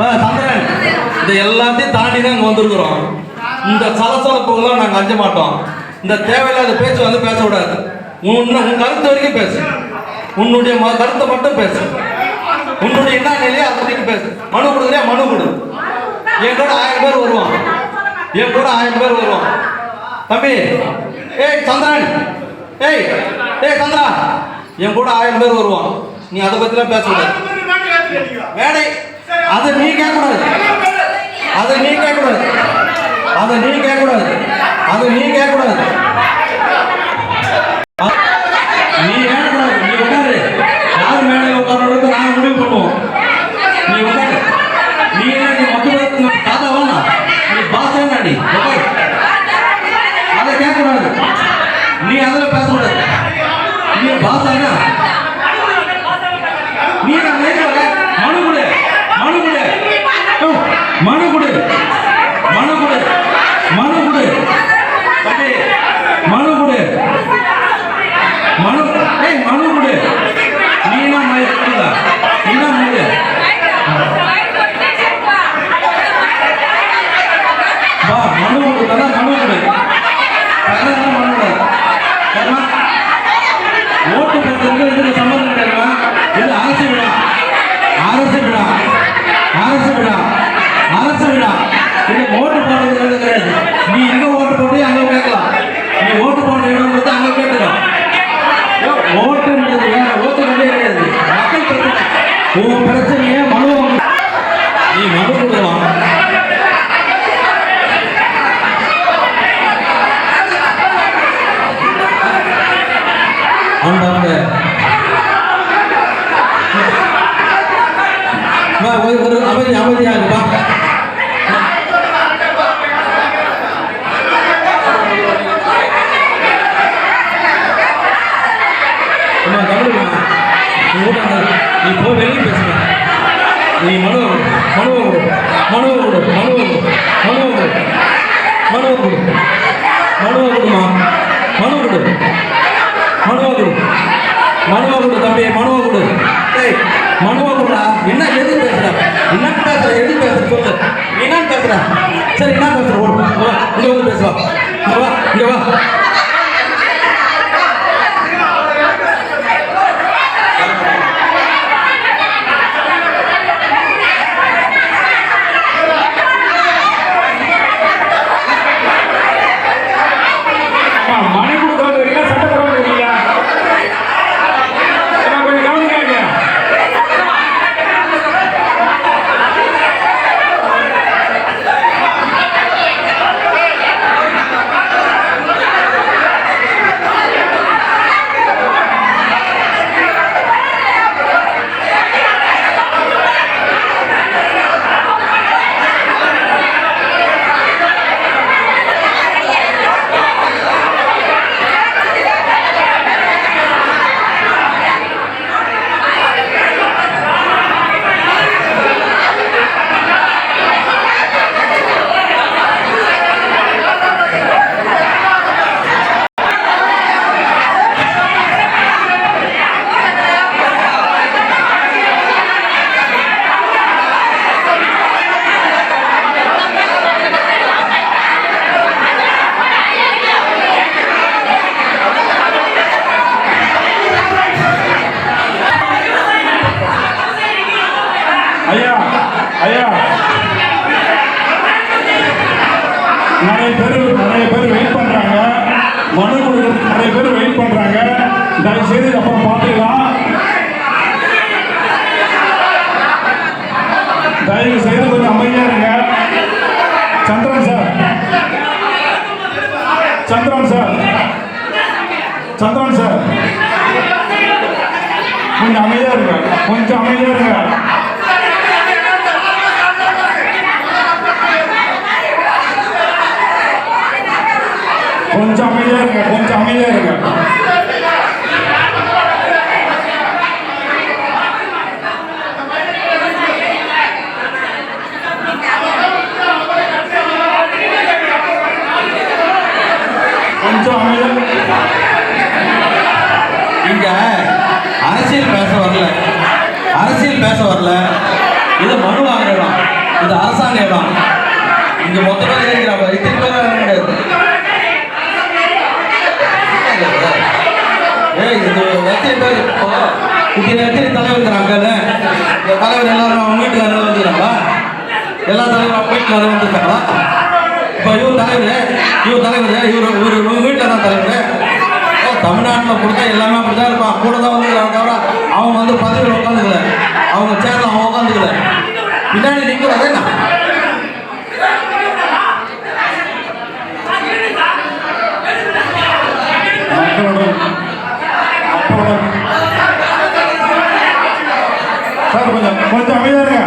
ஆ, சந்திரன் இந்த எல்லாத்தையும் தாண்டி தான் இங்க வந்திருக்கிறோம். இந்த சலசலப்புகள்லாம் நாங்க அஞ்ச மாட்டோம். இந்த தேவையில்லாத பேச்சு வந்து பேசக்கூடாது. உன் உன் கருத்து வரைக்கும் பேசு. உன்னுடைய கருத்தை மட்டும் பேசு. உன்னுடைய என்ன நிலையோ அதை பத்தி பேசு. மனு கொடுக்குறியா? மனு கொடு. என் கூட ஆயிரம் பேர் வருவான் என் கூட ஆயிரம் பேர் வருவான் தம்பி ஏய் சந்திரன். ஏய் ஏய் சந்திரா. என் கூட ஆயிரம் பேர் வருவான் நீ அதை பத்திலாம் பேசக்கூடாது. மேடை அதை நீ கேட்கக்கூடாது. அதை நீ கேட்கக்கூடாது. அதை நீ கேட்கக்கூடாது. அதை நீ கேட்கக்கூடாது அ- நீ ஏறக்கூடாது நீ உட்காரு யார் மேடையில் உட்கார்றது நாங்கள் முடிவு பண்ணுவோம் நீ உட்காரு நீ என்ன நீ மொத்த தாத்தா வேணா நீ பாஸ் நீ உட்காரு அதை கேட்கக்கூடாது நீ அதில் பேசக்கூடாது நீ பாஸ் ஆனா நீ நான் நேர்ல மனு கொடு மனு கொடு ஓ, மனு கொடு மனு கொடு மனு கொடு தம்பி மனு கொடு மனு ஏய் மனு கொடு நீ என்ன மாதிரி கொடுதா என்ன மாதிரி வா மனு கொடுத்தா மனு கொடு அதான் மனு கொடு சரிம்மா? ஓட்டு பெற்றதுக்கு இதுக்கு சம்மந்தம் கிடையாதுமா இது அரசு விழா அரசு விழா அரசு விழா அரசு விழா இது ஓட்டு போடுறது கிடையாது நீ எங்க ஓட்டு போட்டு அங்க கேட்கலாம் நீ ஓட்டு போடுற இடம் வந்து அங்க கேட்கலாம் ஐயோ, ஓட்டுன்றது வேற ஓட்டு கிடையாது கிடையாது மக்கள் பிரச்சனை உன் பிரச்சனையே மனு நீ மனு கொடுக்கலாம் அந்த அந்த வா, ஒரு ஒரு அமைதி அமைதியாக வா அம்மா கவனிமா நீ ஊட்ட நீ போ வெளியே பேசுங்க நீ மனு மனு மனு கொடு மனு மனு கொடு மனு கொடு மனு கொடுமா மனு கொடு மனு கொடு மனு கொடு தம்பி மனு கொடு ஏய் மனு கொடுடா என்ன எது பேசுற என்ன பேசுற எது பேசுற சொல்லு நீ என்ன பேசுற சரி என்ன பேசுற ஓடு இங்க வா, இங்க வந்து பேசுவா இங்க வா இங்க வா நிறைய பேர் நிறைய பேர் வெயிட் பண்றாங்க. மனு கொடுக்கறதுக்கு நிறைய பேர் வெயிட் பண்றாங்க. தயவு செய்து அப்புறம் பார்த்துக்கலாம். தயவு செய்து கொஞ்சம் அமைதியா இருங்க. Chandran sir Chandran sir Chandran sir கொஞ்சம் அமைதியா இருங்க. கொஞ்சம் அமைதியா இருங்க. கொஞ்சம் அமைதியா இருங்க கொஞ்சம் அமைதியா இருங்க கொஞ்சம் அமைதியா இங்க அரசியல் பேச வரல. அரசியல் பேச வரல. இது மனு வாங்குற இடம் இது அரசாங்க இடம் இங்க மொத்தமா இருக்கிற இருக்கிறாங்க இத்தனை பேர் வர முடியாது ஏய் இது எத்தனை பேர் இப்போ இத்தனை எத்தனை தலைவர் இருக்கிறாங்க தலைவர் எல்லாரும் அவங்க வீட்டுக்காரங்க வந்துக்கிறாங்களா? எல்லா தலைவரும் அவங்க வீட்டுக்காரங்க வந்துருக்காங்களா இப்போ இவர் தலைவர் இவர் தலைவர் இவர் இவர் இவங்க வீட்டில் தான் தலைவர். தமிழ்நாட்டில் கொடுத்தா எல்லாமே அப்படி தான் இருப்பான். கூட தான் வந்துக்கிறாங்க தவிர அவங்க வந்து பதவியில் உட்காந்துக்கல. அவங்க சேர்ல உட்காந்துக்கல. பின்னாடி நிற்கிறது நான் சார் கொஞ்சம் கொஞ்சம் அமைதியா இருங்க.